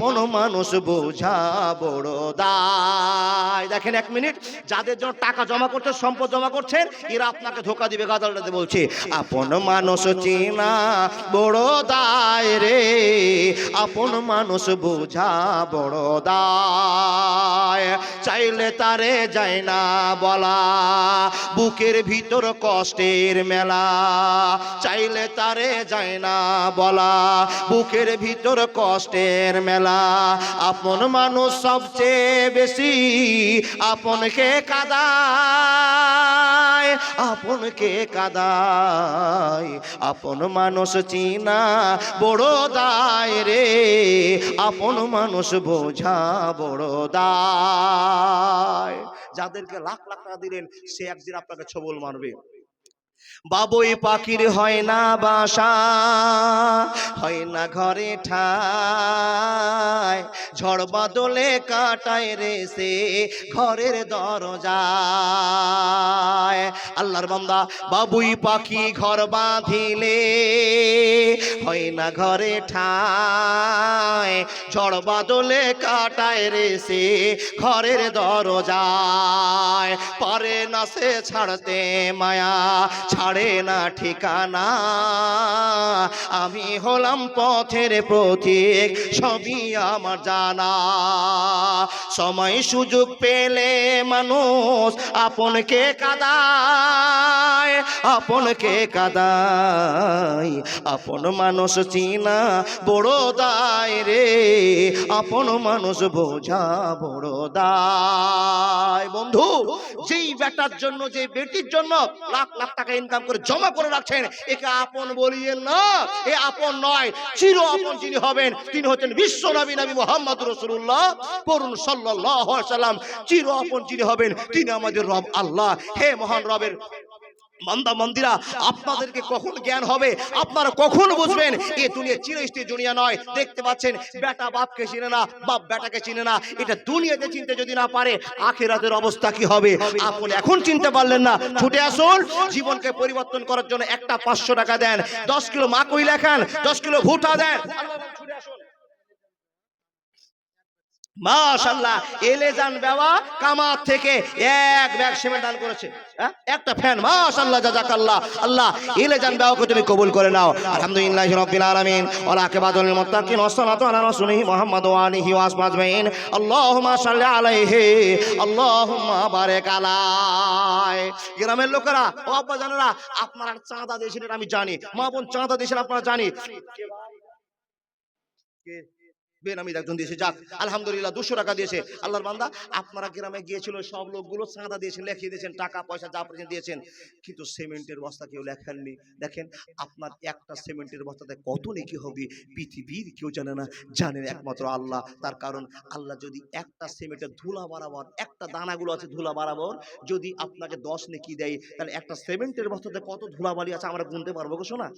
কোন মানুষ বোঝা বড় দায়। দেখেন এক মিনিট, যাদের জন্য টাকা জমা করছে, সম্পদ জমা করছেন এরা আপনাকে ধোকা দিবে গাদালটাতে বলছে, আপন মানুষ চেনা বড় দায় রে, আপন মানুষ বোঝা বড় দায়। চাইলে তারে যায় না বলা, বুকের ভিতর কষ্টের মেলা। চাইলে তারে যায় না বলা, বুকের ভিতর কষ্টের মেলা। আপন মানুষ সবচেয়ে বেশি আপনকে কাদায় আপনকে কাদায়। আপন মানুষ চিনা বড় দায় রে, আপন মানুষ বোঝা বড় দায়। যাদেরকে লাখ লাখ টাকা দিলেন, সে একদিন আপনাকে ছবল মারবে। বাবুই পাখির হয় না বাসা হয় না ঘরে ঠায়। ঝড় বাদলে কাটায় রে সে ঘরের দরজায়। আল্লাহর বান্দা বাবুই পাখি ঘর বাঁধিলে। হয় না ঘরে ঠায়। ঝড় বাদলে কাটায় রে সে ঘরের দরজায়। পারে না সে ছাড়তে মায়া, ছাড়ে না ঠিকানা। আমি হলাম পথের প্রতীক, সবই আমার জানা। সময় সুযোগ পেলে মানুষ আপনকে কাদায় আপনকে কাদায়। আপন মানুষ চিনা বড় দায় রে, আপন মানুষ বোঝা বড় দায়। বন্ধু, যেই বেটার জন্য যে বেটির জন্য লাখ লাখ টাকা ইনকাম করে জমা করে রাখছেন, একে আপন বলিয়েন না। এ আপন নয়, চির আপন যিনি হবেন, তিনি হচ্ছেন বিশ্ব নবী নবী মোহাম্মদ রসুল্লাহ করুন সাল্লাহ সাল্লাম চির আপন যিনি হবেন, তিনি আমাদের রব আল্লাহ। হে মহান রবের মান্দা মন্দিরা আপনাদেরকে কখন জ্ঞান হবে? আপনারা কখন বুঝবেন? এ দুনিয়া চিরস্থায়ী দুনিয়া নয়। দেখতে পাচ্ছেন বেটা বাপকে চিনে না বাপ বেটাকে চিনে না। এটা দুনিয়াতে চিনতে যদি না পারে আখেরাতের অবস্থা কি হবে? আপনি এখন চিনতে পারলেন না। ছুটে আসুন জীবনকে পরিবর্তন করার জন্য একটা পাঁচশো টাকা দেন। দশ কিলো মাকুই লেখান দশ কিলো ভুটা দেন। ছুটে আসুন। মাশাল্লাহ এলে যান বাবা কামাত থেকে এক ব্যাগ সিমেন্ট দান করেছে। হ্যাঁ? একটা ফ্যান মাশাল্লাহ আল্লাহ এলে যান বাবাকে তুমি কবুল করে নাও। আলহামদুলিল্লাহ রাব্বিল আলামিন। ওয়া আকিবাতুল মুত্তাকিন ওয়াসসালাতু আলা রাসূলিহি মুহাম্মদ ওয়া আলিহি ওয়া আল্লাহুম্মা সাল্লি আলাইহি, আল্লাহুম্মা গ্রামের লোকেরা, ও আব্বা জানেরা, আপনারা চাঁদা দিয়েছিলেন আমি জানি। মা বোন চাঁদা দিয়েছেন আপনারা জানি। কে? বেনামি একজন দিয়েছে, যাক, আলহামদুলিল্লাহ, দুশো টাকা দিয়েছে। আল্লাহর বান্দা, আপনারা গ্রামে গিয়েছিল, সব লোকগুলো চাঁদা দিয়েছেন, লেখিয়ে দিয়েছেন, টাকা, পয়সা, যা পেয়েছেন দিয়েছেন। কিন্তু সিমেন্টের বস্তা কেউ লেখেননি। দেখেন, আপনার একটা সিমেন্টের বস্তাতে কত নেকি হবে, পৃথিবীর কেউ জানে না। জানেন একমাত্র আল্লাহ, তার কারণ আল্লাহ যদি একটা সিমেন্টের ধুলা বরাবর একটা দানাগুলো আছে ধুলা বরাবর যদি আপনাকে দশ নেকি দেয়, তাহলে একটা সিমেন্টের বস্তাতে কত ধুলা ধুলাবালি আছে আমরা গুনতে পারব গো শোনা?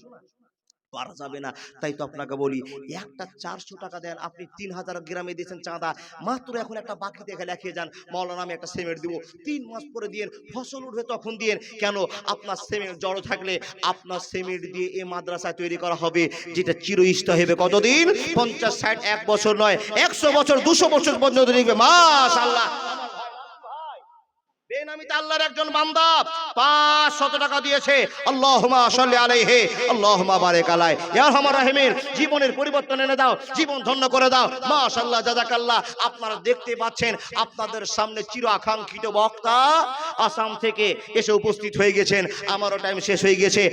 পারা যাবে না। তাই তো আপনাকে বলি একটা চারশো টাকা দেন আপনি তিন হাজার গ্রামে দিয়েছেন চাঁদা। মাত্র এখন একটা বাকি দেখে লেখিয়ে যান মৌলানা আমি একটা সিমেন্ট দিব। তিন মাস পরে দিয়ে ফসল উঠবে তখন দিয়ে কেন? আপনার সিমেন্ট জড়ো থাকলে আপনার সিমেন্ট দিয়ে এ মাদ্রাসায় তৈরি করা হবে যেটা চিরস্থায়ী হবে। কতদিন? পঞ্চাশ ষাট এক বছর নয় একশো বছর দুশো বছর পর্যন্ত দেখবে মাস আল্লাহ আল্লাহর একজন টাকা দিয়েছে। রাহিমিন, জীবনের পরিবর্তন এনে দাও, জীবন ধন্য করে দাও। আপনারা দেখতে পাচ্ছেন, আপনাদের সামনে চির আকাঙ্ক্ষিত বক্তা আসাম থেকে এসে উপস্থিত হয়ে গেছেন। আমারও টাইম শেষ হয়ে গেছে।